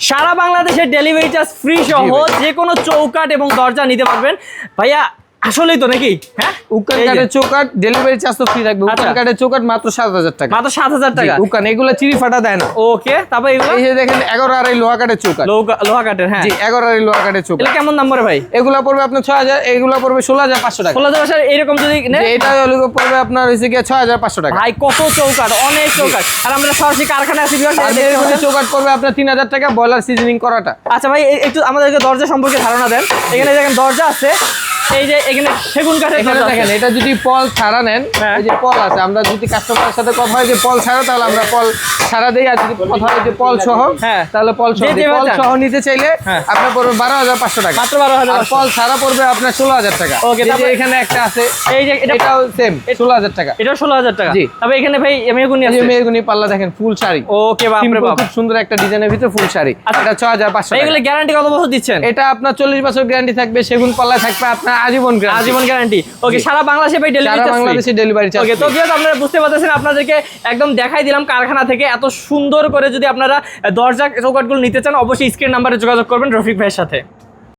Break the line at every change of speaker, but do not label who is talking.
সারা বাংলাদেশের delivery charge free সহ যে কোনো চৌকাট এবং দরজা নিতে পারবেন। ভাইয়া আসলেই তো নাকি? হ্যাঁ?
উকান কাঠের চৌকাট ডেলিভারি চার্জ তো ফ্রি থাকবে। উকান
আচ্ছা।
কাঠের চৌকাট মাত্র সাত হাজার টাকা।
মাত্র সাত হাজার টাকা?
উকান এগুলো চিরি ফাটা দেয় না।
ওকে তারপর এগুলো?
এই যে দেখেন এগারো আড়াই লোহা কাঠের চৌকাট
লোহা- কাঠের হ্যাঁ।
জি এগারো আড়াই লোহা কাঠের চৌকাট
কেমন ভাই?
এগুলা পড়বে আপনার ছয় হাজার এগুলা পড়বে ষোলো হাজার পাঁচশো টাকা।
ষোলো হাজার এরকম যদি
এটা পড়বে আপনার গিয়ে ছয় হাজার পাঁচশো টাকা।
ভাই কত চৌকাট অনেক চৌকাট আর আমরা সরাসরি কারখানা পাচ্ছেন।
চৌকাট পড়বে আপনার তিন হাজার টাকা বয়লার সিজনিং করাটা।
আচ্ছা ভাই একটু আমাদেরকে দরজা সম্পর্কে ধারণা দেন। এখানে দেখেন দরজা আছে। এই যে এখানে সেগুন কাঠের
এখানে দেখেন এটা যদি পল ছাড়া নেন
হ্যাঁ।
এই যে পল আছে আমরা যদি কাস্টমারের সাথে কথা হয় যে পল ছাড়া তাহলে আমরা পল ছাড়া দেই আর যদি কথা হয় যে পল সহ
হ্যাঁ।
তাহলে পল সহ পল সহ নিতে চাইলে
হ্যাঁ।
আপনার পড়বে বারো হাজার পাঁচশো টাকা।
মাত্র বারো হাজার
পল ছাড়া পড়বে আপনার ষোলো হাজার টাকা।
তারপরে-
এখানে একটা আছে
এই যে এটা
এটাও সেম ষোলো হাজার টাকা।
এটা ষোলো হাজার টাকা।
জি।
তবে এখানে ভাই
এই
আছে।
মেয়েগুনি পাল্লা দেখেন ফুল শাড়ি।
ওকে বাপরে বাপ।
খুব সুন্দর একটা ডিজাইনের ভিতরে ফুল শাড়ি।
আচ্ছা।
এটা ছয় হাজার পাঁচশো
এগুলো গ্যারান্টি কত বছর দিচ্ছেন?
এটা আপনার চল্লিশ বছর গ্যারান্টি থাকবে সেগুন পাল্লা থাকবে আপনার আজীবন গ্যারান্টি
আজীবন গ্যারান্টি ওকে সারা বাংলাদেশে ভাই ডেলিভারি
সারা বাংলাদেশে ডেলিভারি চার্জ
ওকে তো ভিউয়ার্স আপনারা বুঝতে পারতেছেন আপনাদেরকে একদম দেখাই দিলাম কারখানা থেকে এত সুন্দর করে যদি আপনারা দরজা চৌকাটগুলো নিতে চান অবশ্যই স্ক্রিন নাম্বারে যোগাযোগ করবেন রফিক ভাইয়ের সাথে।